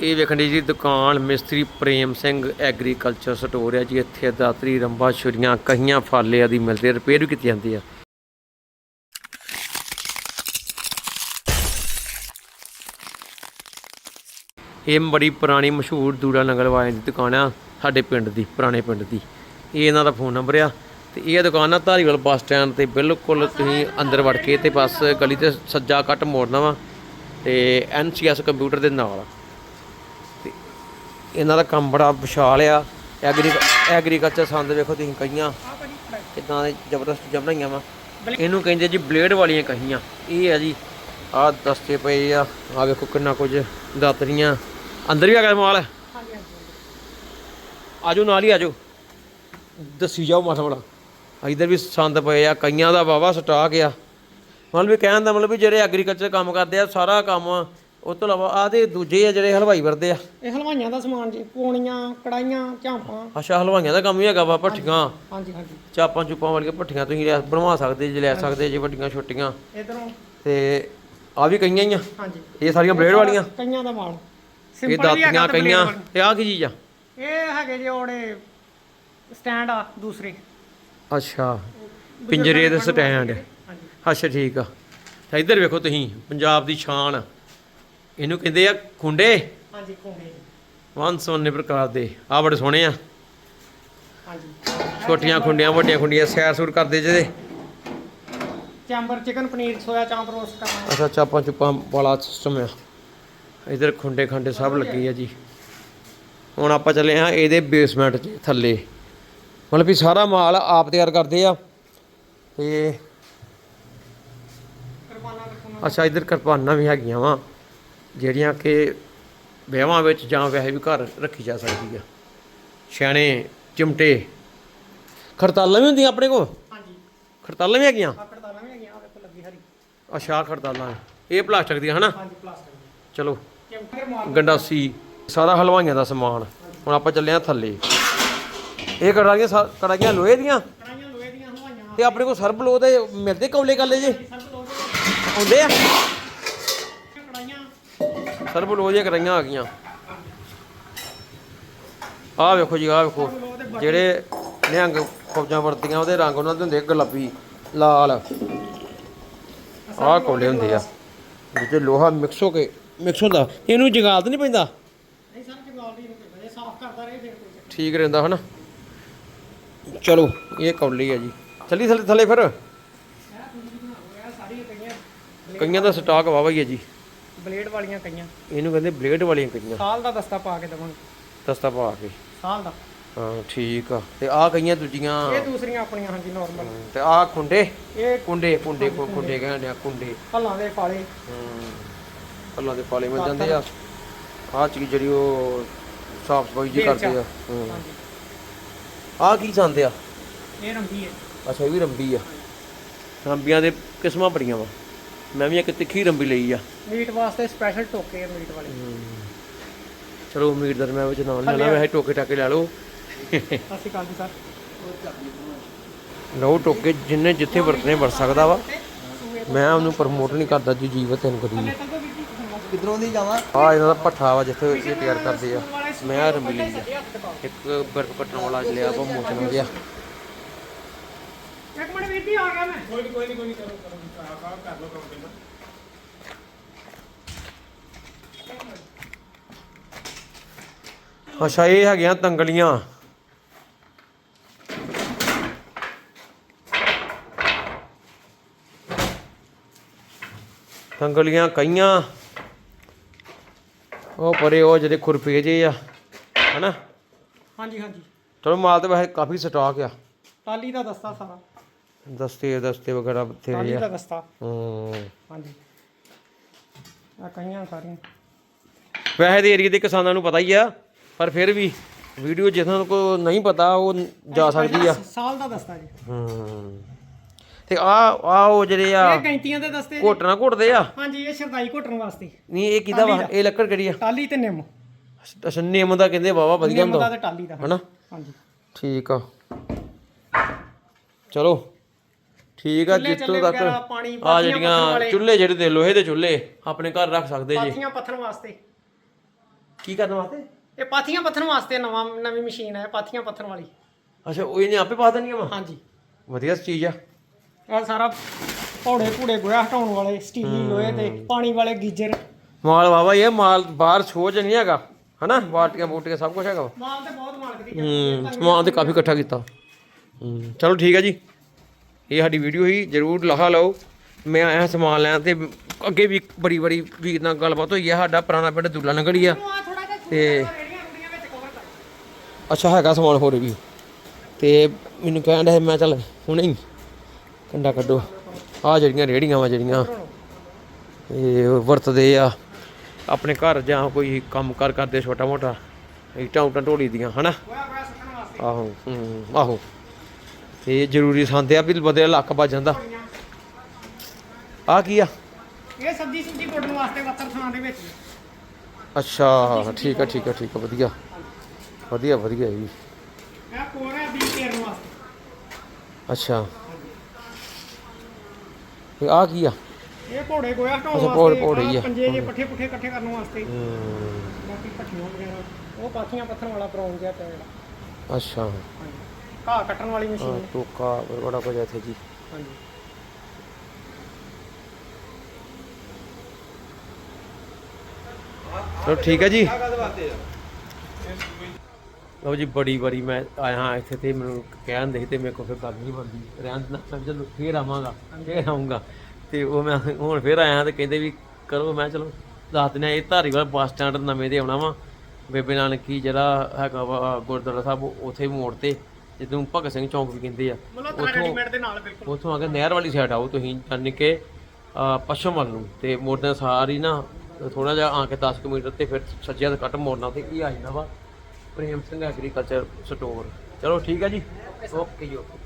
ਇਹ ਵੇਖਣ ਦੀ ਜੀ ਦੁਕਾਨ ਮਿਸਤਰੀ ਪ੍ਰੇਮ ਸਿੰਘ ਐਗਰੀਕਲਚਰ ਸਟੋਰ ਹੈ ਜੀ। ਇੱਥੇ ਦਾਤਰੀ ਰੰਬਾ ਛੁਰੀਆਂ, ਕਹੀਆਂ, ਫਾਲੇ ਆਦੀ ਮਿਲਦੇ ਰਿਪੇਅਰ ਵੀ ਕੀਤੀ ਜਾਂਦੀ ਆ ਇਹ ਬੜੀ ਪੁਰਾਣੀ ਮਸ਼ਹੂਰ ਦੂੜਾ ਨਗਰ ਵਾਲਿਆਂ ਦੀ ਦੁਕਾਨ ਆ, ਸਾਡੇ ਪਿੰਡ ਦੀ, ਪੁਰਾਣੇ ਪਿੰਡ ਦੀ। ਇਹ ਇਹਨਾਂ ਦਾ ਫੋਨ ਨੰਬਰ ਆ ਤੇ ਇਹ ਦੁਕਾਨ ਆ ਧਾਰੀਵਾਲ ਬੱਸ ਸਟੈਂਡ ਤੇ ਬਿਲਕੁਲ ਤੁਸੀਂ ਅੰਦਰ ਵੜ ਕੇ ਤੇ ਬਸ ਗਲੀ ਤੇ ਸੱਜਾ ਕੱਟ ਮੋੜਨਾ ਵਾ ਤੇ ਐਨਸੀਐਸ ਕੰਪਿਊਟਰ ਦੇ ਨਾਲ ਇਹਨਾਂ ਦਾ ਕੰਮ ਬੜਾ ਵਿਸ਼ਾਲ ਆ। ਐਗਰੀ ਐਗਰੀਕਲਚਰ ਸੰਦ ਵੇਖੋ ਤੁਸੀਂ ਕਹੀਆਂ। ਕਿਦਾਂ ਦੇ ਜ਼ਬਰਦਸਤ ਜਮਣਾਈਆਂ ਵਾ। ਇਹਨੂੰ ਕਹਿੰਦੇ ਜੀ ਬਲੇਡ ਵਾਲੀਆਂ ਕਹੀਆਂ। ਇਹ ਆ ਜੀ, ਆਹ ਦਸਤੇ ਪਏ ਆ। ਆ ਵੇਖੋ ਕਿੰਨਾ ਕੁਝ ਦਾਤਰੀਆਂ ਅੰਦਰ ਵੀ ਆ ਗਿਆ ਮਾਲ ਆਜੋ, ਨਾਲ ਹੀ ਆਜੋ। ਦੱਸੀ ਜਾਓ ਮਾਸਾ ਬੜਾ ਇਧਰ ਵੀ ਸੰਦ ਪਏ ਆ, ਕਈਆਂ ਦਾ ਵਾਵਾ ਸਟਾਕ ਆ। ਮਤਲਬ ਵੀ ਕਹਿਣ ਦਾ ਮਤਲਬ ਵੀ ਜਿਹੜੇ ਐਗਰੀਕਲਚਰ ਕੰਮ ਕਰਦੇ ਆ, ਸਾਰਾ ਕੰਮ ਉਹ ਤੋਂ ਇਲਾਵਾ ਆਹ ਤੇ ਦੂਜੇ ਆ ਜਿਹੜੇ ਹਲਵਾਈ ਵਰਦੇ ਆ। ਇਹ ਹਲਵਾਈਆਂ ਦਾ ਸਮਾਨ ਜੀ ਪੂਣੀਆਂ ਕੜਾਈਆਂ ਝਾਂਪਾਂ। ਅੱਛਾ ਹਲਵਾਈਆਂ ਦਾ ਕੰਮ ਵੀ ਹੈਗਾ ਵਾ ਭੱਠੀਆਂ। ਹਾਂਜੀ ਹਾਂਜੀ। ਚਾਪਾਂ ਚੁੱਪਾਂ ਵਾਲੀਆਂ ਭੱਠੀਆਂ ਤੁਸੀਂ ਲੈ ਬਣਵਾ ਸਕਦੇ ਜੇ ਲੈ ਸਕਦੇ ਜੇ ਵੱਡੀਆਂ ਛੋਟੀਆਂ। ਇਧਰੋਂ। ਤੇ ਆ ਵੀ ਕਈਆਂ ਹੀ ਆ। ਹਾਂਜੀ। ਇਹ ਸਾਰੀਆਂ ਬਲੇਡ ਵਾਲੀਆਂ। ਕਈਆਂ ਦਾ ਮਾਲ। ਇਹ Simple ਵੀ ਹੈਗਾ ਦਾਤੀਆਂ ਤੇ ਕਈਆਂ। ਤੇ ਆ ਕੀ ਚੀਜ਼ ਆ? ਇਹ ਹੈਗੇ ਜੀ ਉਹੜੇ ਸਟੈਂਡ ਆ ਦੂਸਰੇ। ਅੱਛਾ। ਪਿੰਜਰੇ ਦੇ ਸਟੈਂਡ। ਹਾਂਜੀ। ਅੱਛਾ ਠੀਕ ਆ। ਤਾਂ ਇੱਧਰ ਵੇਖੋ ਤੁਸੀਂ ਪੰਜਾਬ ਦੀ ਸ਼ਾਨ। ਇਹਨੂੰ ਕਹਿੰਦੇ ਆ ਖੁੰਡੇ। ਹਾਂਜੀ ਕੋਂਗੇ ਵੰਨ ਸੋਨੇ ਪ੍ਰਕਾਰ ਦੇ। ਆ ਬੜੇ ਸੋਹਣੇ ਆ। ਹਾਂਜੀ। ਛੋਟੀਆਂ ਖੁੰਡੀਆਂ ਵੱਡੀਆਂ ਖੁੰਡੀਆਂ ਸੈਰ ਸੂਰ ਕਰਦੇ ਜਿਹਦੇ। Chamber chicken paneer soya chaap roast ਕਰਨਾ। ਅੱਛਾ ਚਾਪਾਂ ਚੁੱਪਾਂ ਵਾਲਾ ਸਿਸਟਮ ਆ। ਇਧਰ ਖੁੰਡੇ ਖੰਡੇ ਸਭ ਲੱਗੇ ਆ ਜੀ। ਹੁਣ ਆਪਾਂ ਚੱਲੇ ਆ ਇਹਦੇ ਬੇਸਮੈਂਟ 'ਚ ਥੱਲੇ। ਮਤਲਬ ਵੀ ਸਾਰਾ ਮਾਲ ਆਪ ਤਿਆਰ ਕਰਦੇ ਆ। ਤੇ ਅੱਛਾ ਇਧਰ ਕਿਰਪਾਨਾਂ ਵੀ ਹੈਗੀਆਂ ਵਾ। ਜਿਹੜੀਆਂ ਕਿ ਵਿਆਹਾਂ ਵਿੱਚ ਜਾਂ ਵੈਸੇ ਵੀ ਘਰ ਰੱਖੀ ਜਾ ਸਕਦੀ ਆ। ਛਾਣੇ ਚਿਮਟੇ। ਖੜਤਾਲਾਂ ਵੀ ਹੁੰਦੀਆਂ ਆਪਣੇ ਕੋਲ? ਹਾਂਜੀ। ਖੜਤਾਲਾਂ ਵੀ ਹੈਗੀਆਂ? ਕੜਦਾਲਾਂ ਵੀ ਹੈਗੀਆਂ ਆ ਵੇਖੋ ਲੱਗੀ ਹਰੀ। ਅੱਛਾ ਖੜਤਾਲਾਂ। ਇਹ ਪਲਾਸਟਿਕ ਦੀਆਂ ਹਨਾ? ਹਾਂਜੀ ਪਲਾਸਟਿਕ ਚਲੋ। ਗੰਡਾਸੀ ਸਾਰਾ ਹਲਵਾਈਆਂ ਦਾ ਸਮਾਨ। ਹੁਣ ਆਪਾਂ ਚੱਲੇ ਆ ਥੱਲੇ। ਇਹ ਕੜਾਈਆਂ ਕੜਾਈਆਂ ਲੋਹੇ ਦੀਆਂ? ਕੜਾਈਆਂ ਲੋਹੇ ਦੀਆਂ ਹਲਵਾਈਆਂ। ਤੇ ਆਪਣੇ ਕੋਲ ਸਰਬ ਲੋ ਦੇ ਮਿਲਦੇ ਕੌਲੇ ਕਾਲੇ ਜੇ? ਲੋਹੇ ਆਉਂਦੇ ਆ? ਸਰਬ ਲੋ ਦੀਆਂ ਕੜਾਈਆਂ ਆ ਗਈਆਂ। ਆਹ ਵੇਖੋ ਜੀ ਆਹ ਵੇਖੋ। ਜਿਹੜੇ ਨਿਹੰਗ ਫੌਜਾਂ ਵਰਤੀਆਂ ਉਹਦੇ ਰੰਗ ਉਹਨਾਂ ਦੇ ਹੁੰਦੇ ਗੁਲਾਬੀ ਲਾਲ। ਆਹ ਕੌਲੇ ਹੁੰਦੇ ਆ ਜਿੱਤੇ ਲੋਹਾ ਮਿਕਸ ਹੋ ਕੇ ਮਿਕਸ ਹੁੰਦਾ। ਇਹਨੂੰ ਜਗਾਲ ਤਾਂ ਨਹੀਂ ਪੈਂਦਾ? ਨਹੀਂ ਸਰ ਜਗਾਲ ਦੀ ਨਹੀਂ ਜੇ ਸਾਫ਼ ਕਰਦਾ ਰਹੇ ਫਿਰ ਕੋਈ। ਚੱਕਰ ਠੀਕ ਰਹਿੰਦਾ ਹਨਾ? ਚਲੋ ਇਹ ਕੌਲੀ ਆ ਜੀ। ਚੱਲੀ ਥੱਲੇ ਥੱਲੇ ਫਿਰ। ਕਈਆਂ ਦਾ ਸਟਾਕ ਵਾਵਾ ਹੀ ਹੈ ਜੀ। ਬਲੇਡ ਵਾਲੀਆਂ ਕਈਆਂ। ਇਹਨੂੰ ਕਹਿੰਦੇ ਬਲੇਡ ਵਾਲੀਆਂ ਕਈਆਂ। ਸਾਲ ਦਾ ਦਸਤਾ ਪਾ ਕੇ ਦਵਾਂਗੇ। ਦਸਤਾ ਪਾ ਕੇ। ਸਾਲ ਦਾ। ਹਾਂ ਠੀਕ ਆ। ਤੇ ਆਹ ਕਈਆਂ ਦੂਜੀਆਂ ਇਹ ਦੂਸਰੀਆਂ ਆਪਣੀਆਂ ਹਾਂਜੀ ਨਾਰਮਲ ਤੇ ਆਹ ਖੁੰਡੇ? ਇਹ ਕੁੰਡੇ ਕੁੰਡੇ ਕੁ- ਕੁੰਡੇ ਕਹਿੰਦੇ ਆ ਕੁੰਡੇ ਹੱਲਾਂ ਦੇ ਫਾਲੇ। ਹੂੰ ਅੱਲਾ ਦੇ ਪਾਲੇ ਮਿਲ ਜਾਂਦੇ ਆ। ਆਹ ਚੀਜ਼ ਜਿਹੜੀ ਉਹ ਸਾਫ਼ ਸਫ਼ਾਈ ਜੀ ਕਰਦੇ ਆ। ਹੂੰ। ਆਹ ਕੀ ਸੰਦੇ ਆ? ਇਹ ਰੰਗੀ ਹੈ। ਅੱਛਾ ਇਹ ਵੀ ਰੰਬੀ ਆ। ਰੰਬੀਆਂ ਦੇ ਕਿਸਮਾਂ ਬੜੀਆਂ ਵਾ। ਮੈਂ ਵੀ ਇੱਕ ਤਿੱਖੀ ਰੰਬੀ ਲਈ ਆ। ਮੀਟ ਵਾਸਤੇ ਸਪੈਸ਼ਲ ਟੋਕੇ ਆ ਮੀਟ ਵਾਲੇ। ਚਲੋ ਉਮੀਦਵਾਰ ਮੈਂ ਵਿੱਚ ਨਾਲ ਲੈਣਾ ਵੈਸੇ ਟੋਕੇ ਟਾਕੇ ਲੈ ਲਓ। ਸ਼੍ਰੀ ਅਕਾਲ ਜੀ ਸਰ। ਲਓ ਟੋਕੇ ਜਿੰਨੇ ਜਿੱਥੇ ਵਰਤਨੇ ਵਰਤ ਸਕਦਾ ਵਾ। ਮੈਂ ਉਹਨੂੰ ਪ੍ਰਮੋਟ ਨਹੀਂ ਕਰਦਾ ਜੀ ਜੀਵਤ ਤੈਨੂੰ ਕਰੀ ਕਿਧਰੋਂ ਦੀ ਜਾਵਾਂ? ਆ ਇਹਨਾਂ ਦਾ ਪੱਠਾ ਵਾ ਜਿੱਥੇ ਇਹ ਤਿਆਰ ਕਰਦੇ ਆ। ਮੈਂ ਰੰਬੀ ਲਈ ਆ। ਇੱਕ ਬਰਫ ਕੱਟਣ ਵਾਲਾ ਲਿਆ ਵਾ ਮੋਚਨ ਹੋ ਗਿਆ। ਇੱਕ ਮਿੰਟ ਵੀਰ ਜੀ ਆ ਗਿਆ ਮੈਂ। ਕੋਈ ਨਹੀਂ ਕੋਈ ਨਹੀਂ ਕੋਈ ਨਹੀਂ ਕਰੋ ਕਰੋ ਕਰ ਲਓ ਕੰਮ ਅੱਛਾ ਇਹ ਹੈਗੀਆਂ ਤੰਗਲੀਆਂ। ਤੰਗਲੀਆਂ ਕਈਆਂ। ਉਹ ਪਰੇ ਉਹ ਜਿਹੜੇ ਖੁਰਪੇ ਜੇ ਆ ਹਨਾ? ਹਾਂਜੀ ਹਾਂਜੀ। ਚਲੋ ਮਾਲ ਤੇ ਵੈਸੇ ਕਾਫੀ ਸਟਾਕ ਆ। ਟਾਲੀ ਦਾ ਦਸਤਾ ਸਾਰਾ। ਦਸਤੇ ਦਸਤੇ ਵਗੈਰਾ ਟਾਲੀ ਬਥੇਰੇ ਆ। ਦਾ ਦਸਤਾ। ਹੂੰ। ਹਾਂਜੀ। ਆ ਕਈਆਂ ਸਾਰੀਆਂ। ਵੈਸੇ ਦੇ ਏਰੀਆ ਦੇ ਕਿਸਾਨਾਂ ਨੂੰ ਪਤਾ ਹੀ ਆ ਪਰ ਫਿਰ ਵੀ ਵੀਡੀਓ ਜਿਨ੍ਹਾਂ ਕੋ ਨਹੀਂ ਪਤਾ ਉਹ ਜਾ ਸਕਦੀ ਆ। ਸਾਲ ਦਾ ਦਸਤਾ ਜੀ। ਹੂੰ। ਤੇ ਆ ਆ ਉਹ ਜਿਹੜੇ ਆ ਇਹ ਗੈਂਤੀਆਂ ਦੇ ਦਸਤੇ। ਘੋਟਣਾ ਘੁੱਟਦੇ ਆ? ਹਾਂਜੀ ਇਹ ਸ਼ਰਦਾਈ ਘੋਟਣ ਵਾਸਤੇ। ਨਹੀਂ ਇਹ ਕਿਹਦਾ ਵਾ? ਇਹ ਲੱਕੜ ਕਿਹੜੀ ਆ? ਟਾਲੀ ਤੇ ਨਿੰਮ। ਅੱਛਾ ਨਿੰਮ ਦਾ ਕਹਿੰਦੇ ਵਾਵਾ ਵਧੀਆ ਨਿੰਮ ਦਾ ਤੇ ਟਾਲੀ ਦਾ। ਹਨਾ? ਹਾਂਜੀ। ਠੀਕ ਆ। ਚਲੋ। ਠੀਕ ਆ ਜਿੱਥੋਂ ਤੱਕ ਆ ਜਿਹੜੀਆਂ। ਚੁੱਲ੍ਹੇ ਜਿਹੜੇ ਦੇ ਲੋਹੇ ਦੇ ਚੁੱਲ੍ਹੇ ਆਪਣੇ ਘਰ ਰੱਖ ਸਕਦੇ ਜੀ। ਪਾਥੀਆਂ ਪੱਥਰ ਵਾਸਤੇ। ਕੀ ਕਰਨ ਵਾਸਤੇ? ਇਹ ਪਾਥੀਆਂ ਪੱਥਣ ਵਾਸਤੇ ਨਵਾਂ ਨਵੀਂ ਮਸ਼ੀਨ ਹੈ ਪਾਥੀਆਂ ਪੱਥਣ ਵਾਲੀ। ਅੱਛਾ ਉਹ ਇਹਨੇ ਆਪੇ ਪਾ ਦੇਣੀਆਂ ਵਾ? ਹਾਂਜੀ। ਵਧੀਆ ਚੀਜ਼ ਆ। ਇਹ ਸਾਰਾ ਪੌੜੇ ਪੂੜੇ ਗੋਇਆ ਹਟਾਉਣ ਵਾਲੇ ਸਟੀਲੀ ਲੋਹੇ ਤੇ ਪਾਣੀ ਵਾਲੇ ਗੀਜ਼ਰ। ਮਾਲ ਵਾਵਾ ਇਹ ਮਾਲ ਬਾਹਰ ਸੋਚ ਨਹੀਂ ਹੈਗਾ ਹਨਾ? ਬਾਟੀਆਂ ਬੂਟੀਆਂ ਸਭ ਕੁਝ ਹੈਗਾ। ਮਾਲ ਤੇ ਬਹੁਤ ਮਾਲਕ ਦੀ ਹੂੰ ਸਮਾਨ ਤੇ ਕਾਫੀ ਇਕੱਠਾ ਕੀਤਾ। ਹੂੰ ਚਲੋ ਠੀਕ ਹੈ ਜੀ। ਇਹ ਸਾਡੀ ਵੀਡੀਓ ਹੀ ਜਰੂਰ ਲਹਾ ਲਓ। ਮੈਂ ਆਇਆ ਸਮਾਨ ਲੈਣ ਤੇ ਅੱਗੇ ਵੀ ਬੜੀ ਬੜੀ ਵੀਰ ਨਾਲ ਗੱਲਬਾਤ ਹੋਈ ਹੈ ਸਾਡਾ ਪੁਰਾਣਾ ਪਿੰਡ ਦੁੱਲਾ ਨਗੜੀ ਆ ਆ। ਤੇ ਅੱਛਾ, ਹੈਗਾ ਸਮਾਨ ਹੋਰ ਵੀ। ਤੇ ਮੈਨੂੰ ਕਹਿਣ ਡਿਆ ਮੈਂ ਚੱਲ ਹੁਣੇ ਹੀ ਕੰਡਾ ਕੱਢੋ। ਆ ਜਿਹੜੀਆਂ ਰੇੜੀਆਂ ਵਾ ਜਿਹੜੀਆਂ, ਇਹ ਵਰਤਦੇ ਆ। ਆਪਣੇ ਘਰ ਜਾਂ ਕੋਈ ਕੰਮ ਕਾਰ ਕਰਦੇ, ਛੋਟਾ ਮੋਟਾ ਇੱਟਾਂ ਉਟਾਂ ਢੋਲੀ ਦੀਆਂ, ਹਨਾ? ਗੋਇਆ ਆਹੋ ਆਹੋ। ਤੇ ਜ਼ਰੂਰੀ ਸੰਦੇ ਆ ਵੀ ਬਦਲੇ ਲੱਕ ਵੱਜ ਜਾਂਦਾ। ਆ ਕੀ ਆ? ਇਹ ਸਬਜ਼ੀ ਸੁਬਜ਼ੀ ਕੁੱਟਣ ਵਾਸਤੇ ਵੱਤਰ ਥਾਂ ਦੇ ਵਿੱਚ। ਅੱਛਾ ਠੀਕ ਆ ਠੀਕ ਆ ਠੀਕ ਆ ਵਧੀਆ। ਵਧੀਆ ਵਧੀਆ ਜੀ। ਇਹ ਕੋਰ ਹੈ ਬੀਜ ਕੇਰਨ ਵਾਸਤੇ। ਅੱਛਾ। ਇਹ ਆ ਕੀ ਆ? ਇਹ ਘੋੜੇ ਗੋਇਆ ਅੱਛਾ, ਵਾਸਤੇ ਘੋੜੇ- ਘੋੜੇ ਹੀ ਆ। ਆਹ ਪੰਜੇ ਜੇ ਪੱਠੇ ਪੁੱਠੇ ਇਕੱਠੇ ਕਰਨ ਵਾਸਤੇ। ਬਾਕੀ ਪੱਠੀਆਂ ਵਗੈਰਾ ਉਹ ਪਾਥੀਆਂ ਪੱਥਣ ਵਾਲਾ ਬਰਾਉਨ ਜਿਹਾ ਪਿਆ ਜਿਹੜਾ। ਅੱਛਾ। ਹਾਂਜੀ। ਘਾਹ ਕੱਟਣ ਵਾਲੀ ਮਸ਼ੀਨ ਟੋਕਾ ਬੜਾ ਕੁਝ ਆ ਇੱਥੇ ਜੀ। ਹਾਂਜੀ। ਚਲੋ ਠੀਕ ਹੈ ਜੀ? ਲਓ ਜੀ ਬੜੀ ਵਾਰੀ ਮੈਂ ਆਇਆ ਹਾਂ ਇੱਥੇ ਤੇ ਮੈਨੂੰ ਕਹਿੰਦੇ ਸੀ ਤੇ ਮੇਰੇ ਕੋਲ ਫਿਰ ਗੱਲ ਨਹੀਂ ਬਣਦੀ। ਰਹਿਣ ਨਾ ਸਮਝ ਲਓ ਫੇਰ ਆਵਾਂਗਾ ਫੇਰ ਆਉਂਗਾ। ਤੇ ਉਹ ਮੈਂ ਹੁਣ ਫੇਰ ਆਇਆ ਤੇ ਕਹਿੰਦੇ ਵੀ ਕਰੋ ਮੈਂ ਚਲੋ ਦੱਸ ਦਿੰਦੇ ਹਾਂ, ਇਹ ਧਾਰੀਵਾਲ ਬੱਸ ਸਟੈਂਡ ਨਵੇਂ ਦੇ ਆਉਣਾ ਵਾ। ਬੇਬੇ ਨਾਨਕੀ ਜਿਹੜਾ ਹੈਗਾ ਵਾ ਗੁਰਦੁਆਰਾ ਸਾਹਿਬ ਉੱਥੇ ਮੋੜ ਤੇ ਜਦੋਂ ਭਗਤ ਸਿੰਘ ਚੌਂਕ ਵੀ ਕਹਿੰਦੇ ਆ ਰੈਡੀਮੇਡ ਦੇ ਨਾਲ ਬਿਲਕੁਲ। ਉੱਥੋਂ ਆ ਕੇ ਨਹਿਰ ਵਾਲੀ ਸਾਈਡ ਆਓ ਤੁਸੀਂ ਜਾਨੀ ਕਿ ਅਹ, ਪੱਛਮ ਵੱਲ ਨੂੰ ਤੇ ਮੋੜਦੇ ਸਾਰੀ ਨਾ ਥੋੜਾ ਜਿਹਾ ਆ ਕੇ 10 ਕੁ ਮੀਟਰ ਤੇ ਫਿਰ ਸੱਜੇ ਹੱਥ ਕੱਟ ਮੋੜਨਾ ਤੇ ਇਹ ਆ ਜਾਂਦਾ ਵਾ? ਪ੍ਰੇਮ ਸਿੰਘ ਐਗਰੀਕਲਚਰ ਸਟੋਰ ਚਲੋ ਠੀਕ ਹੈ ਜੀ। ਓਕੇ ਜੀ ਓਕੇ